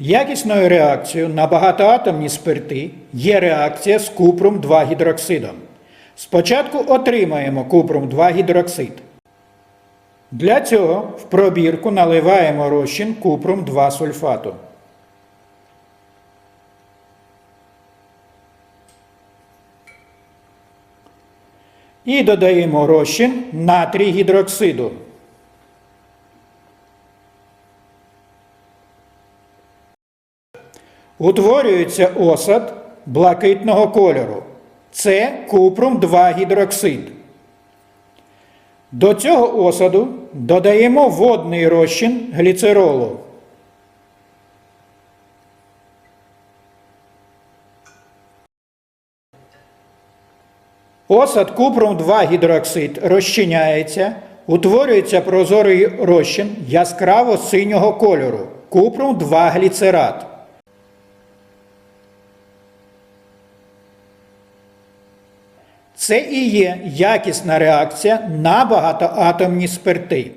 Якісною реакцією на багатоатомні спирти є реакція з купром 2 гідроксидом. Спочатку отримаємо купром 2 гідроксид. Для цього в пробірку наливаємо розчин купром 2 сульфату. І додаємо розчин натрій гідроксиду. Утворюється осад блакитного кольору. Це купром 2 гідроксид. До цього осаду додаємо водний розчин гліцеролу. Осад купром 2 гідроксид розчиняється, утворюється прозорий розчин яскраво синього кольору купром 2 гліцерат. Це і є якісна реакція на багатоатомні спирти.